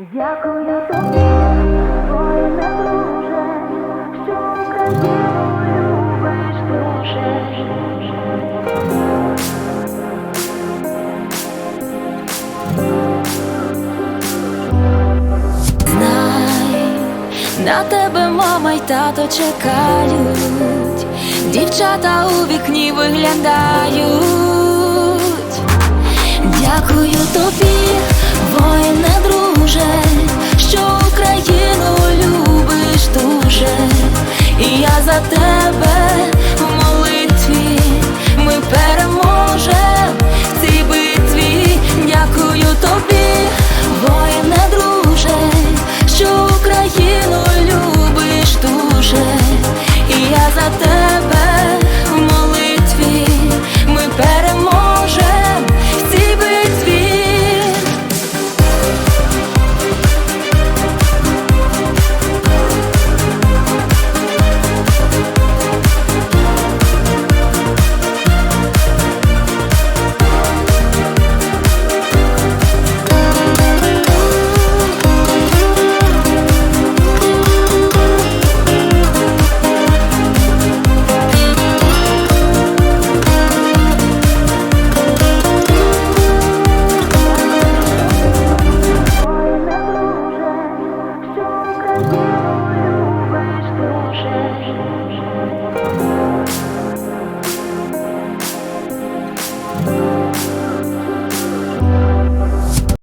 Дякую тобі, воїне друже, що Україну любиш дуже. На тебе мама й тато чекають, дівчата у вікні виглядають. Дякую тобі, Forever.